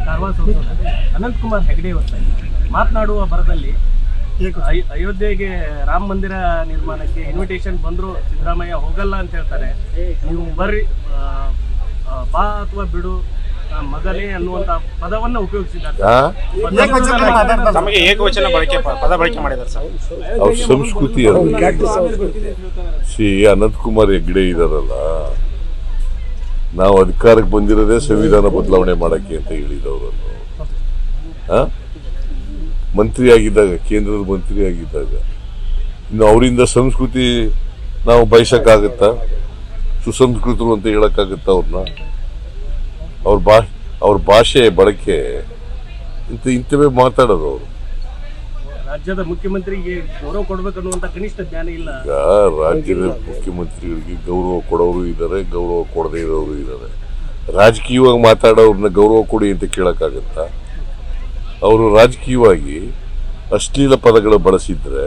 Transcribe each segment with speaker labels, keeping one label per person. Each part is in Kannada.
Speaker 1: ಕಾರವಾರ ಸಂಸದ ಅನಂತಕುಮಾರ್ ಹೆಗಡೆ ಅವರು ಮಾತನಾಡುವ ಬರದಲ್ಲಿ ಅಯ್- ಅಯೋಧ್ಯೆಗೆ ರಾಮ ಮಂದಿರ ನಿರ್ಮಾಣಕ್ಕೆ ಇನ್ವಿಟೇಷನ್ ಬಂದ್ರು ಸಿದ್ದರಾಮಯ್ಯ ಹೋಗಲ್ಲ ಅಂತ ಹೇಳ್ತಾರೆ. ನೀವು ಬರ್ರಿ ಬಾ ಅಥವಾ ಬಿಡು ಮಗಲೇ ಮಗನೇ ಅನ್ನುವಂತ ಪದವನ್ನ ಉಪಯೋಗಿಸಿದ್ದಾರೆ
Speaker 2: ಆ?
Speaker 3: ತಮಗೆ ಏಕವಚನ ಬಳಕೆ ಪದ ಬಳಕೆ ಮಾಡಿದ್ದಾರೆ ಸರ್.
Speaker 2: ಸಂಸ್ಕೃತಿ. ಸಿ ಅನಂತಕುಮಾರ್ ಹೆಗ್ಡೆ ಇದಾರಲ್ಲ. ನಾವು ಅಧಿಕಾರಕ್ಕೆ ಬಂದಿರೋದೇ ಸಂವಿಧಾನ ಬದಲಾವಣೆ ಮಾಡಕ್ಕೆ ಅಂತ ಹೇಳಿದವರನ್ನು? ಮಂತ್ರಿ ಆಗಿದ್ದಾಗ ಕೇಂದ್ರದ ಮಂತ್ರಿ ಆಗಿದ್ದಾಗ ಇನ್ನು ಅವರಿಂದ ಸಂಸ್ಕೃತಿ ನಾವು ಬಯಸಕ್ಕಾಗತ್ತ? ಸುಸಂಸ್ಕೃತರು ಅಂತ ಹೇಳಕ್ಕಾಗತ್ತ ಅವ್ರನ್ನ? ಅವ್ರ ಬಾ, ಅವ್ರ ಭಾಷೆ, ಬಳಕೆ ಇಂಥ ಇಂಥವೇ ಮಾತಾಡೋದು ಅವರು.
Speaker 1: ರಾಜ್ಯದ ಮುಖ್ಯಮಂತ್ರಿಗೆ ಗೌರವ ಕೊಡ್ಬೇಕನ್ನುವಂತ ಕನಿಷ್ಠ ಜ್ಞಾನ ಇಲ್ಲ.
Speaker 2: ರಾಜ್ಯದ ಮುಖ್ಯಮಂತ್ರಿಗಳಿಗೆ ಗೌರವ ಕೊಡೋರು ಇದ್ದಾರೆ, ಗೌರವ ಕೊಡದೇ ಇರೋರು ಇದ್ದಾರೆ. ರಾಜಕೀಯವಾಗಿ ಮಾತಾಡೋರ್ನ ಗೌರವ ಕೊಡಿ ಅಂತ ಕೇಳೋಕ್ಕಾಗತ್ತಾ? ಅವರು ರಾಜಕೀಯವಾಗಿ ಅಶ್ಲೀಲ ಪದಗಳು ಬಳಸಿದ್ರೆ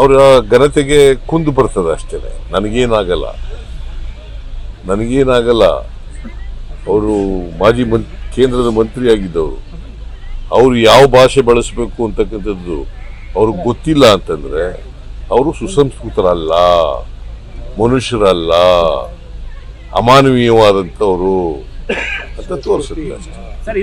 Speaker 2: ಅವರ ಘನತೆಗೆ ಕುಂದು ಬರ್ತದೆ ಅಷ್ಟೇ ನನಗೇನಾಗಲ್ಲ. ನನಗೇನಾಗಲ್ಲ. ಅವರು ಮಾಜಿ ಮಂತ್ರಿ ಕೇಂದ್ರದ ಮಂತ್ರಿ ಆಗಿದ್ದವರು ಅವರು ಯಾವ ಭಾಷೆ ಬಳಸಬೇಕು ಅಂತಕ್ಕಂಥದ್ದು ಅವ್ರಿಗೆ ಗೊತ್ತಿಲ್ಲ ಅಂತಂದ್ರೆ ಅವರು ಸುಸಂಸ್ಕೃತರಲ್ಲ, ಮನುಷ್ಯರಲ್ಲ, ಅಮಾನವೀಯವಾದಂಥವರು ಅಂತ ತೋರಿಸುತ್ತೆ ಅಷ್ಟೇ.